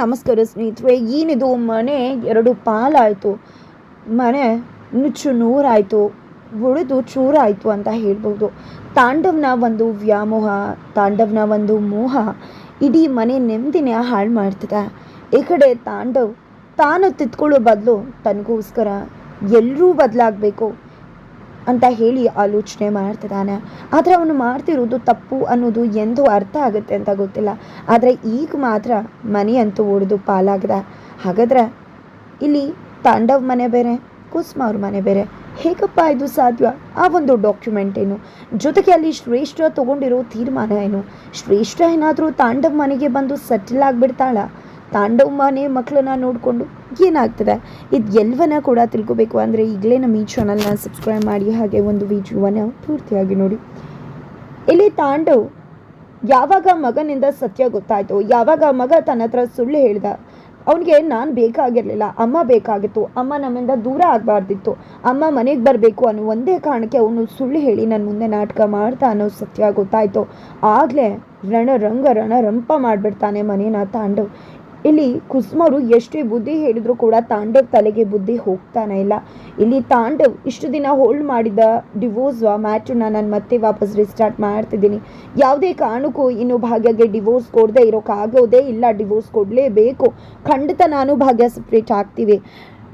ನಮಸ್ಕಾರ ಸ್ನೇಹಿತರೆ, ಏನಿದು ಮನೆ ಎರಡು ಪಾಲಾಯಿತು. ಮನೆ ನುಚ್ಚು ನೂರಾಯಿತು, ಉಳಿದು ಚೂರಾಯಿತು ಅಂತ ಹೇಳ್ಬೋದು ತಾಂಡವ್ನ ಒಂದು ವ್ಯಾಮೋಹ, ತಾಂಡವ್ನ ಒಂದು ಮೋಹ ಇಡೀ ಮನೆ ನೆಮ್ಮದಿನೇ ಹಾಳು ಮಾಡ್ತಿದೆ. ಈ ಕಡೆ ತಾಂಡವ್ ತಾನು ತಿತ್ಕೊಳ್ಳೋ ಬದಲು ತನಗೋಸ್ಕರ ಎಲ್ಲರೂ ಬದಲಾಗಬೇಕು. ಅಂತ ಹೇಳಿ ಆಲೋಚನೆ ಮಾಡ್ತಿದ್ದಾನೆ. ಆದರೆ ಅವನು ಮಾಡ್ತಿರೋದು ತಪ್ಪು ಅನ್ನೋದು ಎಂದು ಅರ್ಥ ಆಗುತ್ತೆ ಅಂತ ಗೊತ್ತಿಲ್ಲ. ಆದರೆ ಈಗ ಮಾತ್ರ ಮನೆ ಅಂತೂ ಒಡೆದು ಪಾಲಾಗದ. ಹಾಗಾದ್ರೆ ಇಲ್ಲಿ ತಾಂಡವ್ ಮನೆ ಬೇರೆ, ಕುಸ್ಮ ಅವ್ರ ಮನೆ ಬೇರೆ, ಹೇಗಪ್ಪ ಇದು ಸಾಧ್ಯ? ಆ ಒಂದು ಡಾಕ್ಯುಮೆಂಟ್ ಏನು? ಜೊತೆಗೆ ಅಲ್ಲಿ ಶ್ರೇಷ್ಠ ತಗೊಂಡಿರೋ ತೀರ್ಮಾನ ಏನು? ಶ್ರೇಷ್ಠ ಏನಾದರೂ ತಾಂಡವ್ ಮನೆಗೆ ಬಂದು ಸೆಟಲ್ ಆಗಿಬಿಡ್ತಾಳ? ತಾಂಡವ್ ಮನೆ ಮಕ್ಕಳನ್ನ ನೋಡಿಕೊಂಡು ಏನಾಗ್ತದೆ? ಇದು ಎಲ್ಲವನ್ನ ಕೂಡ ತಿಳ್ಕೊಬೇಕು. ಅಂದರೆ ಈಗಲೇ ನಮ್ಮ ಈ ಚಾನಲ್ನ ಸಬ್ಸ್ಕ್ರೈಬ್ ಮಾಡಿ, ಹಾಗೆ ಒಂದು ವಿಡಿಯೋವನ್ನು ಪೂರ್ತಿಯಾಗಿ ನೋಡಿ. ಇಲ್ಲಿ ತಾಂಡವ್, ಯಾವಾಗ ಮಗನಿಂದ ಸತ್ಯ ಗೊತ್ತಾಯಿತು, ಯಾವಾಗ ಮಗ ತನ್ನ ಹತ್ರ ಸುಳ್ಳು ಹೇಳಿದ, ಅವನಿಗೆ ನಾನು ಬೇಕಾಗಿರಲಿಲ್ಲ, ಅಮ್ಮ ಬೇಕಾಗಿತ್ತು, ಅಮ್ಮ ನಮ್ಮಿಂದ ದೂರ ಆಗಬಾರ್ದಿತ್ತು, ಅಮ್ಮ ಮನೆಗೆ ಬರಬೇಕು ಅನ್ನೋ ಒಂದೇ ಕಾರಣಕ್ಕೆ ಅವನು ಸುಳ್ಳು ಹೇಳಿ ನನ್ನ ಮುಂದೆ ನಾಟಕ ಮಾಡ್ತಾ ಅನ್ನೋ ಸತ್ಯ ಗೊತ್ತಾಯಿತು, ಆಗಲೇ ರಣರಂಗ ರಣರಂಪ ರಣ ರಂಪ ಮಾಡಿಬಿಡ್ತಾನೆ ಮನೇನ ತಾಂಡವ್. ಇಲ್ಲಿ ಕುಸುಮರು ಎಷ್ಟೇ ಬುದ್ಧಿ ಹೇಳಿದ್ರು ಕೂಡ ತಾಂಡವ್ ತಲೆಗೆ ಬುದ್ಧಿ ಹೋಗ್ತಾನೆ ಇಲ್ಲ. ಇಲ್ಲಿ ತಾಂಡವ್ ಇಷ್ಟು ದಿನ ಹೋಲ್ಡ್ ಮಾಡಿದ ಡಿವೋರ್ಸ್ ಮ್ಯಾಚನ್ನ ನಾನು ಮತ್ತೆ ವಾಪಸ್ ರಿಸ್ಟಾರ್ಟ್ ಮಾಡ್ತಿದ್ದೀನಿ. ಯಾವುದೇ ಕಾರಣಕ್ಕೂ ಇನ್ನು ಭಾಗ್ಯಗೆ ಡಿವೋರ್ಸ್ ಕೊಡದೆ ಇರೋಕ್ಕಾಗೋದೇ ಇಲ್ಲ. ಡಿವೋರ್ಸ್ ಕೊಡಲೇಬೇಕು. ಖಂಡಿತ ನಾನು ಭಾಗ್ಯ ಸಪ್ರೇಟ್ ಆಗ್ತೀವಿ.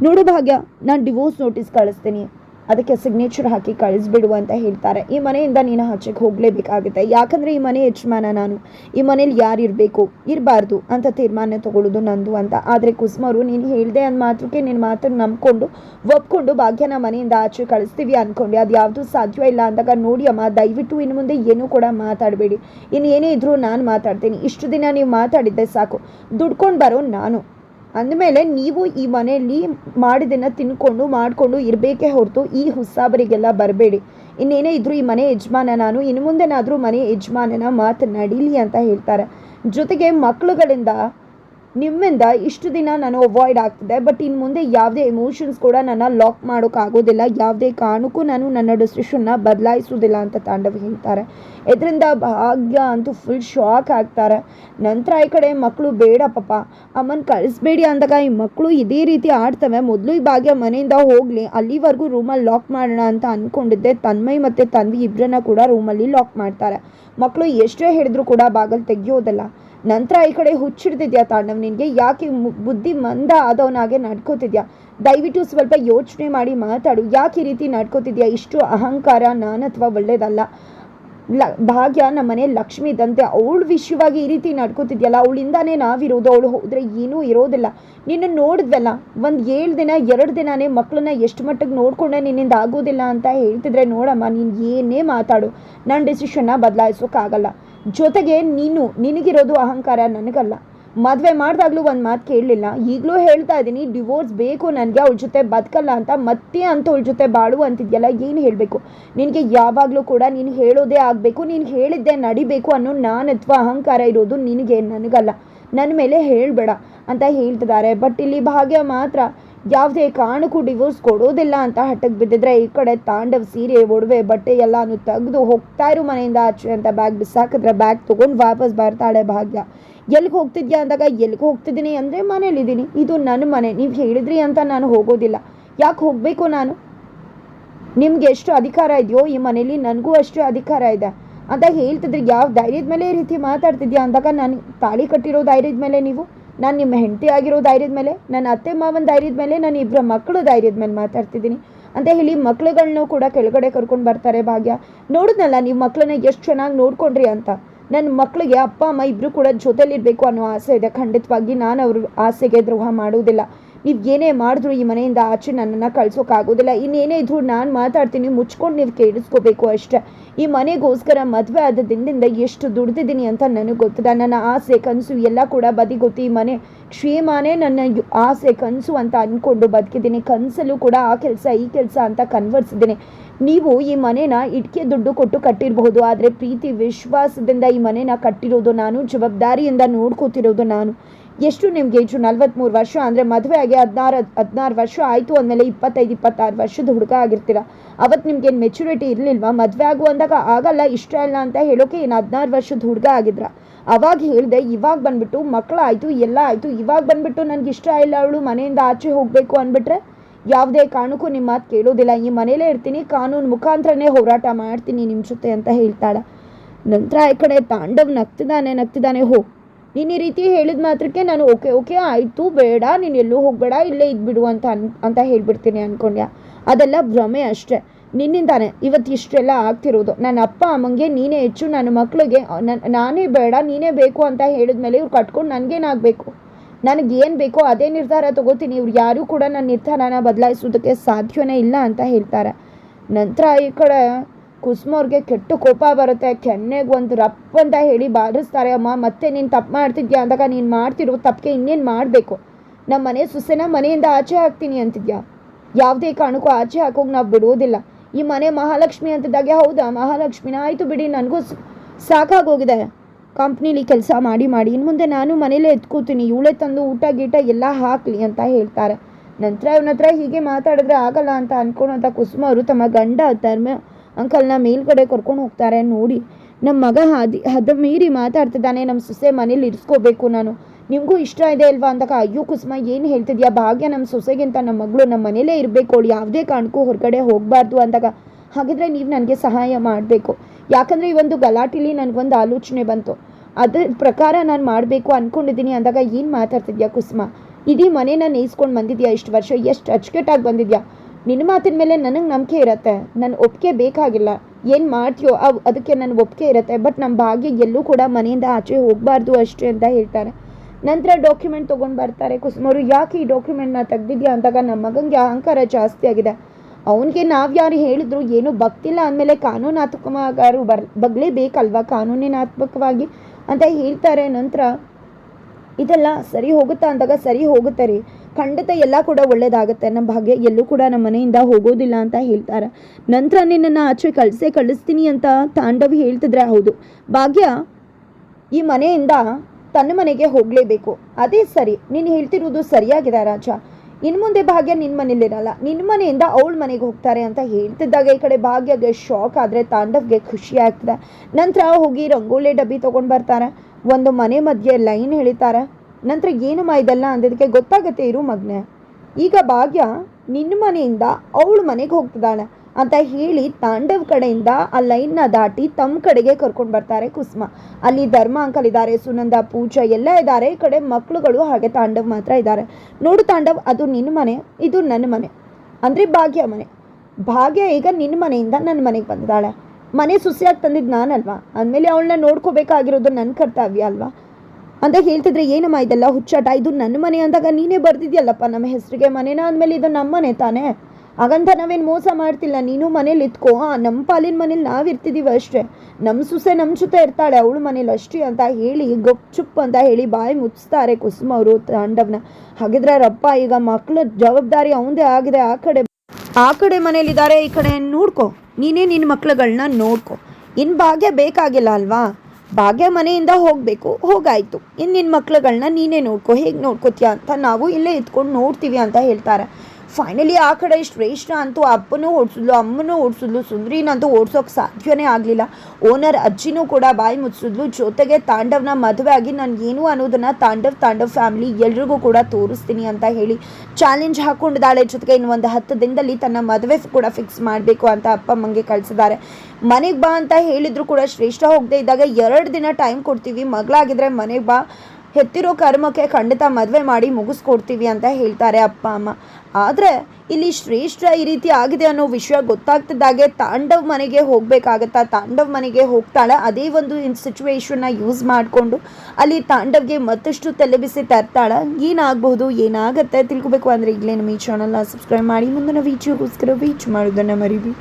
ನೋಡು ಭಾಗ್ಯ, ನಾನು ಡಿವೋರ್ಸ್ ನೋಟಿಸ್ ಕಳಿಸ್ತೀನಿ. ಅದಕ್ಕೆ ಸಿಗ್ನೇಚರ್ ಹಾಕಿ ಕಳಿಸ್ಬಿಡು ಅಂತ ಹೇಳ್ತಾರೆ. ಈ ಮನೆಯಿಂದ ನೀನು ಆಚೆಗೆ ಹೋಗಲೇಬೇಕಾಗುತ್ತೆ. ಯಾಕಂದರೆ ಈ ಮನೆ ಯಜಮಾನ ನಾನು. ಈ ಮನೇಲಿ ಯಾರು ಇರಬೇಕು? ಇರಬಾರ್ದು ಅಂತ ತೀರ್ಮಾನ ತಗೊಳ್ಳೋದು ನಂದು ಅಂತ. ಆದರೆ ಕುಸುಮರು, ನೀನು ಹೇಳಿದೆ ಅಂದ ಮಾತ್ರಕ್ಕೆ ನಿನ್ನ ಮಾತ್ರ ನಂಬಿಕೊಂಡು, ಒಪ್ಕೊಂಡು ಭಾಗ್ಯನ ಮನೆಯಿಂದ ಆಚೆ ಕಳಿಸ್ತೀವಿ ಅಂದ್ಕೊಂಡು ಅದು ಯಾವುದೂ ಸಾಧ್ಯ ಇಲ್ಲ ಅಂದಾಗ ನೋಡಿ ಅಮ್ಮ, ದಯವಿಟ್ಟು ಇನ್ನು ಮುಂದೆ ಏನೂ ಕೂಡ ಮಾತಾಡಬೇಡಿ. ಇನ್ನು ಏನೇ ಇದ್ರೂ ನಾನು ಮಾತಾಡ್ತೀನಿ. ಇಷ್ಟು ದಿನ ನೀವು ಮಾತಾಡಿದ್ದೆ ಸಾಕು. ದುಡ್ಕೊಂಡು ಬರೋ ನಾನು. ಅಂದಮೇಲೆ ನೀವು ಈ ಮನೆಯಲ್ಲಿ ಮಾಡಿದ್ದನ್ನು ತಿನ್ಕೊಂಡು ಮಾಡಿಕೊಂಡು ಇರಬೇಕೇ ಹೊರತು ಈ ಹುಸ್ಸಾಬರಿಗೆಲ್ಲ ಬರಬೇಡಿ. ಇನ್ನೇನೇ ಇದ್ದರೂ ಈ ಮನೆ ಯಜಮಾನ ನಾನು, ಇನ್ನು ಮುಂದೆನಾದರೂ ಮನೆ ಯಜಮಾನನ ಮಾತು ನಡೀಲಿ ಅಂತ ಹೇಳ್ತಾರೆ. ಜೊತೆಗೆ ಮಕ್ಕಳುಗಳಿಂದ ನಿಮ್ಮಿಂದ ಇಷ್ಟು ದಿನ ನಾನು ಅವಾಯ್ಡ್ ಆಗ್ತಿದೆ ಬಟ್ ಇನ್ನು ಮುಂದೆ ಯಾವುದೇ ಎಮೋಷನ್ಸ್ ಕೂಡ ನನ್ನ ಲಾಕ್ ಮಾಡೋಕ್ಕಾಗೋದಿಲ್ಲ ಯಾವುದೇ ಕಾರಣಕ್ಕೂ ನಾನು ನನ್ನ ಡಿಸಿಷನ್ನ ಬದಲಾಯಿಸೋದಿಲ್ಲ ಅಂತ ತಾಂಡವ್ ಹೇಳ್ತಾರೆ. ಇದರಿಂದ ಭಾಗ್ಯ ಅಂತೂ ಫುಲ್ ಶಾಕ್ ಆಗ್ತಾರೆ. ನಂತರ ಈ ಕಡೆ ಮಕ್ಕಳು ಬೇಡ ಪಾಪ, ಅಮ್ಮನ ಕಳಿಸ್ಬೇಡಿ ಅಂದಾಗ ಈ ಮಕ್ಕಳು ಇದೇ ರೀತಿ ಆಡ್ತವೆ, ಮೊದಲು ಈ ಭಾಗ್ಯ ಮನೆಯಿಂದ ಹೋಗಲಿ, ಅಲ್ಲಿವರೆಗೂ ರೂಮಲ್ಲಿ ಲಾಕ್ ಮಾಡೋಣ ಅಂತ ಅಂದ್ಕೊಂಡಿದ್ದೆ ತನ್ಮಯ್ ಮತ್ತು ತನ್ವಿ ಇಬ್ಬರನ್ನ ಕೂಡ ರೂಮಲ್ಲಿ ಲಾಕ್ ಮಾಡ್ತಾರೆ. ಮಕ್ಕಳು ಎಷ್ಟೇ ಹೇಳಿದ್ರು ಕೂಡ ಬಾಗಲ್ ತೆಗಿಯೋದಲ್ಲ. ನಂತರ ಈ ಕಡೆ ಹುಚ್ಚಿಡ್ತಿದ್ಯಾ ತಾಂಡವ್ ನಿನಗೆ? ಯಾಕೆ ಬುದ್ಧಿ ಮಂದ ಆದವನಾಗೆ ನಡ್ಕೋತಿದ್ಯಾ? ದಯವಿಟ್ಟು ಸ್ವಲ್ಪ ಯೋಚನೆ ಮಾಡಿ ಮಾತಾಡು. ಯಾಕೆ ಈ ರೀತಿ ನಡ್ಕೋತಿದ್ಯಾ? ಇಷ್ಟು ಅಹಂಕಾರ ನಾನತ್ವ ಒಳ್ಳೇದಲ್ಲ. ಲ, ಭಾಗ್ಯ ನಮ್ಮ ಮನೆ ಲಕ್ಷ್ಮಿ ದಂತೆ. ಅವಳು ವಿಷಯವಾಗಿ ಈ ರೀತಿ ನಡ್ಕೋತಿದ್ಯಲ್ಲ? ಅವಳಿಂದಾನೇ ನಾವಿರೋದು. ಅವಳು ಹೋದರೆ ಏನೂ ಇರೋದಿಲ್ಲ. ನಿನ್ನ ನೋಡಿದ್ವಲ್ಲ? ಒಂದು ಏಳು ದಿನ, ಎರಡು ದಿನನೇ ಮಕ್ಕಳನ್ನ ಎಷ್ಟು ಮಟ್ಟಿಗೆ ನೋಡ್ಕೊಂಡೆ ನಿನ್ನಿಂದ ಆಗೋದಿಲ್ಲ ಅಂತ ಹೇಳ್ತಿದ್ರೆ ನೋಡಮ್ಮ, ನೀನು ಏನೇ ಮಾತಾಡು. ನನ್ನ ಡಿಸಿಷನ್ನ ಬದಲಾಯಿಸೋಕ್ಕಾಗಲ್ಲ ಜೊತೆಗೆ ನೀನು, ನಿನಗಿರೋದು ಅಹಂಕಾರ ನನಗಲ್ಲ. ಮದುವೆ ಮಾಡಿದಾಗಲೂ ಒಂದು ಮಾತು ಕೇಳಲಿಲ್ಲ. ಈಗಲೂ ಹೇಳ್ತಾ ಇದ್ದೀನಿ ಡಿವೋರ್ಸ್ ಬೇಕು ನನಗೆ, ಅವಳ ಜೊತೆ ಬದುಕಲ್ಲ ಅಂತ, ಮತ್ತೆ ಅಂತ ಅವಳ ಜೊತೆ ಬಾಳು ಅಂತಿದ್ಯಲ್ಲ, ಏನು ಹೇಳಬೇಕು? ನಿನಗೆ ಯಾವಾಗಲೂ ಕೂಡ ನೀನು ಹೇಳೋದೇ ಆಗಬೇಕು, ನೀನು ಹೇಳಿದ್ದೆ ನಡಿಬೇಕು ಅನ್ನೋ ನಾನತ್ವ, ಅಹಂಕಾರ ಇರೋದು ನಿನಗೆ, ನನಗಲ್ಲ. ನನ್ನ ಮೇಲೆ ಹೇಳಬೇಡ ಅಂತ ಹೇಳ್ತಿದ್ದಾರೆ. ಬಟ್ ಇಲ್ಲಿ ಭಾಗ್ಯ ಮಾತ್ರ ಯಾವುದೇ ಕಾರಣಕ್ಕೂ ಡಿವೋರ್ಸ್ ಕೊಡೋದಿಲ್ಲ ಅಂತ ಹಠಕ್ಕೆ ಬಿದ್ದಿದ್ರೆ ಈ ಕಡೆ ತಾಂಡವ್ ಸೀರೆ, ಒಡವೆ, ಬಟ್ಟೆ ಎಲ್ಲಾನು ತೆಗೆದು ಹೋಗ್ತಾ ಇರು ಮನೆಯಿಂದ ಆಚೆ ಅಂತ ಬ್ಯಾಗ್ ಬಿಸಾಕಿದ್ರೆ ಬ್ಯಾಗ್ ತೊಗೊಂಡು ವಾಪಸ್ ಬರ್ತಾಳೆ ಭಾಗ್ಯ. ಎಲ್ಲಿಗೆ ಹೋಗ್ತಿದ್ಯಾ ಅಂದಾಗ, ಎಲ್ಲಿಗೆ ಹೋಗ್ತಿದ್ದೀನಿ ಅಂದರೆ ಮನೇಲಿದ್ದೀನಿ. ಇದು ನನ್ನ ಮನೆ, ನೀವು ಹೇಳಿದ್ರಿ ಅಂತ ನಾನು ಹೋಗೋದಿಲ್ಲ. ಯಾಕೆ ಹೋಗಬೇಕು ನಾನು? ನಿಮ್ಗೆ ಎಷ್ಟು ಅಧಿಕಾರ ಇದೆಯೋ ಈ ಮನೇಲಿ ನನಗೂ ಅಷ್ಟು ಅಧಿಕಾರ ಇದೆ. ಅಂತ ಹೇಳ್ತಿದ್ರಿ, ಯಾವ ಧೈರ್ಯದ ಮೇಲೆ ಈ ರೀತಿ ಮಾತಾಡ್ತಿದ್ಯಾ ಅಂದಾಗ, ನಾನು ತಾಳಿ ಕಟ್ಟಿರೋ ಧೈರ್ಯದ ಮೇಲೆ ನೀವು? ನಾನು ನಿಮ್ಮ ಹೆಂಡತಿ ಆಗಿರೋ ಧೈರ್ಯದ ಮೇಲೆ, ನನ್ನ ಅತ್ತೆ ಮಾವನ ಧೈರ್ಯದ ಮೇಲೆ, ನಾನು ಇಬ್ಬರ ಮಕ್ಕಳು ಧೈರ್ಯದ ಮೇಲೆ ಮಾತಾಡ್ತಿದ್ದೀನಿ. ಅಂತ ಹೇಳಿ ಮಕ್ಕಳುಗಳನ್ನೂ ಕೂಡ ಕೆಳಗಡೆ ಕರ್ಕೊಂಡು ಬರ್ತಾರೆ ಭಾಗ್ಯ. ನೋಡಿದ್ನಲ್ಲ ನೀವು ಮಕ್ಕಳನ್ನ ಎಷ್ಟು ಚೆನ್ನಾಗಿ ನೋಡ್ಕೊಂಡ್ರಿ ಅಂತ. ನನ್ನ ಮಕ್ಕಳಿಗೆ ಅಪ್ಪ, ಅಮ್ಮ ಇಬ್ಬರು ಕೂಡ ಜೊತೆಲಿರಬೇಕು ಅನ್ನೋ ಆಸೆ ಇದೆ. ಖಂಡಿತವಾಗಿ ನಾನು ಅವ್ರ ಆಸೆಗೆ ದ್ರೋಹ ಮಾಡುವುದಿಲ್ಲ. ನೀವು ಏನೇ ಮಾಡಿದ್ರು ಈ ಮನೆಯಿಂದ ಆಚೆ ನನ್ನನ್ನು ಕಳ್ಸೋಕ್ಕಾಗೋದಿಲ್ಲ ಇನ್ನೇನೇ ಇದ್ರು ನಾನು ಮಾತಾಡ್ತೀನಿ, ಮುಚ್ಕೊಂಡು ನೀವು ಕೇಳಿಸ್ಕೋಬೇಕು ಅಷ್ಟೇ. ಈ ಮನೆಗೋಸ್ಕರ ಮದುವೆ ಆದ ದಿನದಿಂದ ಎಷ್ಟು ದುಡ್ದಿದ್ದೀನಿ ಅಂತ ನನಗೆ ಗೊತ್ತಿದೆ ನನ್ನ ಆಸೆ, ಕನಸು ಎಲ್ಲ ಕೂಡ ಬದಿಗೊತ್ತಿ ಈ ಮನೆ ಕ್ಷೇಮನೇ ನನ್ನ ಆಸೆ, ಕನಸು ಅಂತ ಅಂದ್ಕೊಂಡು ಬದುಕಿದ್ದೀನಿ. ಕನಸಲ್ಲೂ ಕೂಡ ಆ ಕೆಲಸ, ಈ ಕೆಲಸ ಅಂತ ಕನ್ವರ್ಸಿದ್ದೀನಿ ನೀವು ಈ ಮನೇನ ಇಟ್ಕೆ ದುಡ್ಡು ಕೊಟ್ಟು ಕಟ್ಟಿರಬಹುದು, ಆದರೆ ಪ್ರೀತಿ, ವಿಶ್ವಾಸದಿಂದ ಈ ಮನೇನ ಕಟ್ಟಿರೋದು ನಾನು, ಜವಾಬ್ದಾರಿಯಿಂದ ನೋಡ್ಕೋತಿರೋದು ನಾನು. ಎಷ್ಟು ನಿಮ್ಗೆ ಏಜು ನಲ್ವತ್ಮೂರು ವರ್ಷ, ಅಂದರೆ ಮದುವೆ ಆಗಿ ಹದಿನಾರು ಹದಿನಾರು ವರ್ಷ ಆಯಿತು ಅಂದಮೇಲೆ ಇಪ್ಪತ್ತೈದು, ಇಪ್ಪತ್ತಾರು ವರ್ಷದ ಹುಡುಗ ಆಗಿರ್ತೀರ. ಅವತ್ತು ನಿಮ್ಗೇನು ಮೆಚುರಿಟಿ ಇರಲಿಲ್ವಾ? ಮದುವೆ ಆಗು ಅಂದಾಗ ಆಗಲ್ಲ, ಇಷ್ಟ ಇಲ್ಲ ಅಂತ ಹೇಳೋಕೆ ಏನು ಹದಿನಾರು ವರ್ಷದ ಹುಡುಗ ಆಗಿದ್ರ? ಅವಾಗ ಹೇಳಿದೆ, ಇವಾಗ ಬಂದ್ಬಿಟ್ಟು ಮಕ್ಕಳಾಯಿತು ಎಲ್ಲ ಆಯಿತು, ಇವಾಗ ಬಂದ್ಬಿಟ್ಟು ನನಗೆ ಇಷ್ಟ ಇಲ್ಲ, ಅವಳು ಮನೆಯಿಂದ ಆಚೆ ಹೋಗಬೇಕು ಅಂದ್ಬಿಟ್ರೆ? ಯಾವುದೇ ಕಾರಣಕ್ಕೂ ನಿಮ್ಮ ಮಾತು ಕೇಳೋದಿಲ್ಲ. ಈ ಮನೇಲೇ ಇರ್ತೀನಿ, ಕಾನೂನು ಮುಖಾಂತರನೇ ಹೋರಾಟ ಮಾಡ್ತೀನಿ ನಿಮ್ಮ ಜೊತೆ ಅಂತ ಹೇಳ್ತಾಳೆ. ನಂತರ ಈ ಕಡೆ ತಾಂಡವ್ ನಗ್ತಿದ್ದಾನೆ ನಗ್ತಿದ್ದಾನೆ ಹೋ, ನೀನು ಈ ರೀತಿ ಹೇಳಿದ ಮಾತ್ರಕ್ಕೆ ನಾನು ಓಕೆ ಓಕೆ, ಆಯಿತು, ಬೇಡ, ನೀನು ಎಲ್ಲೂ ಹೋಗಬೇಡ, ಇಲ್ಲೇ ಇದ್ಬಿಡು ಅಂತ ಅನ್, ಅಂತ ಹೇಳಿಬಿಡ್ತೀನಿ ಅಂದ್ಕೊಂಡ್ಯಾ ಅದೆಲ್ಲ ಭ್ರಮೆ ಅಷ್ಟೇ. ನಿನ್ನಿಂದಾನೆ ಇವತ್ತು ಇಷ್ಟೆಲ್ಲ ಆಗ್ತಿರೋದು. ನನ್ನ ಅಪ್ಪ, ಅಮ್ಮಂಗೆ, ನೀನೇ ಹೆಚ್ಚು, ನನ್ನ ಮಕ್ಕಳಿಗೆ ನಾನೇ ಬೇಡ, ನೀನೇ ಬೇಕು ಅಂತ ಹೇಳಿದ್ಮೇಲೆ ಇವ್ರು ಕಟ್ಕೊಂಡು ನನಗೇನಾಗಬೇಕು? ನನಗೆ ಏನು ಬೇಕೋ ಅದೇ ನಿರ್ಧಾರ ತಗೋತೀನಿ. ಇವ್ರು ಯಾರೂ ಕೂಡ ನನ್ನ ನಿರ್ಧಾರನ ಬದಲಾಯಿಸೋದಕ್ಕೆ ಸಾಧ್ಯವೇ ಇಲ್ಲ ಅಂತ ಹೇಳ್ತಾರೆ. ನಂತರ ಈ ಕಡೆ ಕುಸುಮವ್ರಿಗೆ ಕೆಟ್ಟು ಕೋಪ ಬರುತ್ತೆ. ಕೆನ್ನೆಗೆ ಒಂದು ರಪ್ಪ ಅಂತ ಹೇಳಿ ಬಾರಿಸ್ತಾರೆ ಅಮ್ಮ, ಮತ್ತೆ ನೀನು ತಪ್ಪು ಮಾಡ್ತಿದ್ಯಾ? ಅಂದಾಗ, ನೀನು ಮಾಡ್ತಿರೋ ತಪ್ಪಿಗೆ ಇನ್ನೇನು ಮಾಡಬೇಕು? ನಮ್ಮ ಮನೆ ಸೊಸೆನ ಮನೆಯಿಂದ ಆಚೆ ಹಾಕ್ತೀನಿ ಅಂತಿದ್ಯಾ? ಯಾವುದೇ ಕಾರಣಕ್ಕೂ ಆಚೆ ಹಾಕೋಗಿ ನಾವು ಬಿಡೋದಿಲ್ಲ. ಈ ಮನೆ ಮಹಾಲಕ್ಷ್ಮಿ ಅಂತಿದ್ದಾಗೆ ಹೌದಾ? ಮಹಾಲಕ್ಷ್ಮಿನ ಆಯಿತು ಬಿಡಿ. ನನಗೂ ಸಾಕಾಗೋಗಿದೆ. ಕಂಪ್ನಿಲಿ ಕೆಲಸ ಮಾಡಿ ಮಾಡಿ. ಇನ್ನು ಮುಂದೆ ನಾನು ಮನೇಲೇ ಎತ್ಕೋತೀನಿ. ಇವಳೆ ತಂದು ಊಟ, ಗೀಟ ಎಲ್ಲ ಹಾಕಲಿ ಅಂತ ಹೇಳ್ತಾರೆ. ನಂತರ ಅವನ ಹತ್ರ ಹೀಗೆ ಮಾತಾಡಿದ್ರೆ ಆಗಲ್ಲ ಅಂತ ಅನ್ಕೊಳೋಂಥ ಕುಸುಮ ಅವರು ತಮ್ಮ ಗಂಡ ಧರ್ಮ ಅಂಕಲ್ನ ಮೇಲ್ಗಡೆ ಕರ್ಕೊಂಡು ಹೋಗ್ತಾರೆ. ನೋಡಿ ನಮ್ಮ ಮಗ ಹದಿ ಹದ ಮೀರಿ ಮಾತಾಡ್ತಿದ್ದಾನೆ. ನಮ್ಮ ಸೊಸೆ ಮನೇಲಿ ಇರಿಸ್ಕೋಬೇಕು ನಾನು. ನಿಮಗೂ ಇಷ್ಟ ಇದೆ ಅಲ್ವಾ ಅಂದಾಗ, ಅಯ್ಯೋ ಕುಸುಮ, ಏನು ಹೇಳ್ತಿದ್ಯಾ? ಭಾಗ್ಯ ನಮ್ಮ ಸೊಸೆಗಿಂತ ನಮ್ಮ ಮಗಳು ನಮ್ಮ ಮನೇಲೇ ಇರಬೇಕು. ಅವಳು ಯಾವುದೇ ಕಾರಣಕ್ಕೂ ಹೊರಗಡೆ ಹೋಗಬಾರ್ದು ಅಂದಾಗ, ಹಾಗಿದ್ರೆ ನೀವು ನನಗೆ ಸಹಾಯ ಮಾಡಬೇಕು. ಯಾಕಂದರೆ ಈ ಒಂದು ಗಲಾಟೆಲಿ ನನಗೊಂದು ಆಲೋಚನೆ ಬಂತು. ಅದ್ರ ಪ್ರಕಾರ ನಾನು ಮಾಡಬೇಕು ಅಂದ್ಕೊಂಡಿದ್ದೀನಿ ಅಂದಾಗ ಏನು ಮಾತಾಡ್ತಿದ್ಯಾ ಕುಸುಮ? ಇಡೀ ಮನೇನ ನೇಯಿಸ್ಕೊಂಡು ಬಂದಿದ್ಯಾ ಇಷ್ಟು ವರ್ಷ? ಎಷ್ಟು ಅಚ್ಚುಕಟ್ಟಾಗಿ ಬಂದಿದ್ಯಾ? ನಿನ್ನ ಮಾತಿನ ಮೇಲೆ ನನಗೆ ನಂಬಿಕೆ ಇರತ್ತೆ. ನನ್ನ ಒಪ್ಪಿಗೆ ಬೇಕಾಗಿಲ್ಲ. ಏನು ಮಾಡ್ತೀಯೋ ಅವ್ ಅದಕ್ಕೆ ನನ್ನ ಒಪ್ಪಿಗೆ ಇರುತ್ತೆ. ಬಟ್ ನಮ್ಮ ಭಾಗ್ಯ ಎಲ್ಲೂ ಕೂಡ ಮನೆಯಿಂದ ಆಚೆ ಹೋಗಬಾರ್ದು ಅಷ್ಟೇ ಅಂತ ಹೇಳ್ತಾರೆ. ನಂತರ ಡಾಕ್ಯುಮೆಂಟ್ ತೊಗೊಂಡು ಬರ್ತಾರೆ ಕುಸುಮರು ಯಾಕೆ ಈ ಡಾಕ್ಯುಮೆಂಟ್ನ ತೆಗ್ದಿದ್ಯಾ ಅಂದಾಗ ನಮ್ಮ ಮಗನಿಗೆ ಅಹಂಕಾರ ಜಾಸ್ತಿ ಆಗಿದೆ. ಅವನಿಗೆ ನಾವು ಯಾರು ಹೇಳಿದ್ರು ಏನು ಭಕ್ತಿಲ್ಲ ಅಂದಮೇಲೆ ಕಾನೂನಾತ್ಮಕವಾಗಿ ಬರ್ ಬಗ್ಲೇಬೇಕಲ್ವಾ? ಕಾನೂನಿನಾತ್ಮಕವಾಗಿ ಅಂತ ಹೇಳ್ತಾರೆ. ನಂತರ ಇದೆಲ್ಲ ಸರಿ ಹೋಗುತ್ತಾ ಅಂದಾಗ ಸರಿ ಹೋಗುತ್ತೆ ರೀ. ಖಂಡಿತ ಎಲ್ಲ ಕೂಡ ಒಳ್ಳೇದಾಗುತ್ತೆ. ನಮ್ಮ ಭಾಗ್ಯ ಎಲ್ಲೂ ಕೂಡ ನಮ್ಮ ಮನೆಯಿಂದ ಹೋಗೋದಿಲ್ಲ ಅಂತ ಹೇಳ್ತಾರೆ. ನಂತರ ನಿನ್ನನ್ನು ಆಚೆ ಕಳಿಸೇ ಕಳಿಸ್ತೀನಿ ಅಂತ ತಾಂಡವಿ ಹೇಳ್ತಿದ್ರೆ ಹೌದು. ಭಾಗ್ಯ ಈ ಮನೆಯಿಂದ ತನ್ನ ಮನೆಗೆ ಹೋಗಲೇಬೇಕು. ಅದೇ ಸರಿ. ನೀನು ಹೇಳ್ತಿರೋದು ಸರಿಯಾಗಿದೆ ರಾಜ. ಇನ್ನು ಮುಂದೆ ಭಾಗ್ಯ ನಿನ್ನ ಮನೇಲಿರಲ್ಲ ನಿನ್ನ ಮನೆಯಿಂದ ಅವಳ ಮನೆಗೆ ಹೋಗ್ತಾರೆ ಅಂತ ಹೇಳ್ತಿದ್ದಾಗ ಈ ಕಡೆ ಭಾಗ್ಯಗೆ ಶಾಕ್ ಆದರೆ ತಾಂಡವ್ಗೆ ಖುಷಿ ಆಗ್ತದೆ. ನಂತರ ಹೋಗಿ ರಂಗೋಲಿ ಡಬ್ಬಿ ತೊಗೊಂಡು ಬರ್ತಾರೆ. ಒಂದು ಮನೆ ಮಧ್ಯೆ ಲೈನ್ ಹೇಳಿತಾರೆ ನಂತರ ಏನು ಇದೆಲ್ಲ ಅಂದಿದ್ದಕ್ಕೆ ಗೊತ್ತಾಗತ್ತೆ ಇರು ಮಗ್ನೆ. ಈಗ ಭಾಗ್ಯ ನಿನ್ನ ಮನೆಯಿಂದ ಅವಳ ಮನೆಗೆ ಹೋಗ್ತಿದ್ದಾಳೆ. ಅಂತ ಹೇಳಿ ತಾಂಡವ್ ಕಡೆಯಿಂದ ಆ ಲೈನ್ನ ದಾಟಿ ತಮ್ಮ ಕಡೆಗೆ ಕರ್ಕೊಂಡು ಬರ್ತಾರೆ ಕುಸ್ಮ. ಅಲ್ಲಿ ಧರ್ಮ ಅಂಕಲ್ ಇದ್ದಾರೆ ಸುನಂದ, ಪೂಜಾ ಎಲ್ಲ ಇದ್ದಾರೆ. ಈ ಕಡೆ ಮಕ್ಕಳುಗಳು ಹಾಗೆ ತಾಂಡವ್ ಮಾತ್ರ ಇದ್ದಾರೆ. ನೋಡು ತಾಂಡವ್, ಅದು ನಿನ್ನ ಮನೆ, ಇದು ನನ್ನ ಮನೆ. ಅಂದರೆ ಭಾಗ್ಯ ಮನೆ. ಭಾಗ್ಯ ಈಗ ನಿನ್ನ ಮನೆಯಿಂದ ನನ್ನ ಮನೆಗೆ ಬಂದಿದ್ದಾಳೆ. ಮನೆ ಸುಸಿಯಾಗಿ ತಂದಿದ್ದು ನಾನಲ್ವಾ? ಅಂದಮೇಲೆ ಅವಳನ್ನ ನೋಡ್ಕೋಬೇಕಾಗಿರೋದು ನನ್ನ ಕರ್ತವ್ಯ ಅಲ್ವಾ? ಅಂತ ಹೇಳ್ತಿದ್ರೆ ಏನಮ್ಮ ಇದೆಲ್ಲ ಹುಚ್ಚಾಟ? ಇದು ನನ್ನ ಮನೆ ಅಂದಾಗ ನೀನೇ ಬರ್ದಿದ್ಯಲ್ಲಪ್ಪ, ನಮ್ಮ ಹೆಸರಿಗೆ ಮನೆನ? ಅಂದಮೇಲೆ ಇದು ನಮ್ಮ ಮನೆ ತಾನೇ? ಹಾಗಂತ ನಾವೇನು ಮೋಸ ಮಾಡ್ತಿಲ್ಲ, ನೀನು ಮನೇಲಿ ಇತ್ಕೋ. ಹಾಂ ನಮ್ಮ ಪಾಲಿನ ಮನೇಲಿ ನಾವು ಇರ್ತಿದ್ದೀವಿ ಅಷ್ಟೇ. ನಮ್ಮ ಸುಸೆ ನಮ್ಮ ಜೊತೆ ಇರ್ತಾಳೆ, ಅವಳು ಮನೇಲಿ ಅಷ್ಟೇ ಅಂತ ಹೇಳಿ ಗೊಪ್ ಚುಪ್ ಅಂತ ಹೇಳಿ ಬಾಯಿ ಮುಚ್ತಾರೆ ಕುಸುಮ ಅವರು ತಾಂಡವ್ನ. ಹಾಗಿದ್ರೆ ರಪ್ಪ, ಈಗ ಮಕ್ಕಳ ಜವಾಬ್ದಾರಿ ಅವಂದೇ ಆಗಿದೆ. ಆ ಕಡೆ ಆ ಕಡೆ ಮನೇಲಿದ್ದಾರೆ ಈ ಕಡೆ ನೋಡ್ಕೊ. ನೀನೇ ನಿನ್ನ ಮಕ್ಳುಗಳನ್ನ ನೋಡ್ಕೊ. ಇನ್ನು ಭಾಗ್ಯ ಬೇಕಾಗಿಲ್ಲ ಅಲ್ವಾ? ಭಾಗ್ಯ ಮನೆಯಿಂದ ಹೋಗಬೇಕು, ಹೋಗಾಯಿತು. ಇನ್ನು ನಿನ್ನ ಮಕ್ಳುಗಳನ್ನ ನೀನೇ ನೋಡ್ಕೊ. ಹೇಗೆ ನೋಡ್ಕೋತೀಯ ಅಂತ ನಾವು ಇಲ್ಲೇ ಇದ್ಕೊಂಡು ನೋಡ್ತೀವಿ ಅಂತ ಹೇಳ್ತಾರೆ. ಫೈನಲಿ ಆ ಕಡೆ ಶ್ರೇಷ್ಠ ಅಂತೂ ಅಪ್ಪನೂ ಓಡಿಸಿದ್ಲು, ಅಮ್ಮನೂ ಓಡಿಸಿದ್ಲು, ಸುಂದ್ರಿನಂತೂ ಓಡಿಸೋಕೆ ಸಾಧ್ಯವೇ ಆಗಲಿಲ್ಲ. ಓನರ್ ಅಜ್ಜಿನೂ ಕೂಡ ಬಾಯಿ ಮುಚ್ಚಿದ್ಲು. ಜೊತೆಗೆ ತಾಂಡವ್ನ ಮದುವೆ ಆಗಿ ನಾನು ಏನು ಅನ್ನೋದನ್ನು ತಾಂಡವ್ ತಾಂಡವ್ ಫ್ಯಾಮಿಲಿ ಎಲ್ರಿಗೂ ಕೂಡ ತೋರಿಸ್ತೀನಿ ಅಂತ ಹೇಳಿ ಚಾಲೆಂಜ್ ಹಾಕೊಂಡಿದ್ದಾಳೆ. ಜೊತೆಗೆ ಇನ್ನು ಒಂದು ಹತ್ತು ದಿನದಲ್ಲಿ ತನ್ನ ಮದುವೆ ಕೂಡ ಫಿಕ್ಸ್ ಮಾಡಬೇಕು ಅಂತ ಅಪ್ಪ ಅಮ್ಮಂಗೆ ಕಳಿಸಿದ್ದಾರೆ. ಮನೆಗೆ ಬಾ ಅಂತ ಹೇಳಿದ್ರು ಕೂಡ ಶ್ರೇಷ್ಠ ಹೋಗದೆ ಇದ್ದಾಗ ಎರಡು ದಿನ ಟೈಮ್ ಕೊಡ್ತೀವಿ. ಮಗಳಾಗಿದ್ರೆ ಮನೆಗೆ ಬಾ. ಹೆತ್ತಿರೋ ಕರ್ಮಕ್ಕೆ ಖಂಡಿತ ಮದುವೆ ಮಾಡಿ ಮುಗಿಸ್ಕೊಡ್ತೀವಿ ಅಂತ ಹೇಳ್ತಾರೆ ಅಪ್ಪ, ಅಮ್ಮ. ಆದರೆ ಇಲ್ಲಿ ಶ್ರೇಷ್ಠ ಈ ರೀತಿ ಆಗಿದೆ ಅನ್ನೋ ವಿಷಯ ಗೊತ್ತಾಗ್ತಿದ್ದಾಗೆ ತಾಂಡವ್ ಮನೆಗೆ ಹೋಗ್ಬೇಕಾಗತ್ತಾ? ತಾಂಡವ್ ಮನೆಗೆ ಹೋಗ್ತಾಳೆ, ಅದೇ ಒಂದು ಸಿಚುವೇಶನ್ನ ಯೂಸ್ ಮಾಡಿಕೊಂಡು ಅಲ್ಲಿ ತಾಂಡವ್ಗೆ ಮತ್ತಷ್ಟು ತಲೆಬಿಸಿ ತರ್ತಾಳೆ. ಏನಾಗಬಹುದು, ಏನಾಗುತ್ತೆ ತಿಳ್ಕೊಬೇಕು ಅಂದರೆ ಈಗಲೇ ನಮ್ಮ ಈ ಚಾನಲ್ನ ಸಬ್ಸ್ಕ್ರೈಬ್ ಮಾಡಿ. ಮುಂದಿನ ವೀಡಿಯೋಗೋಸ್ಕರ ವೀಚ್ ಮಾಡೋದನ್ನು ಮರಿಬೇಡಿ.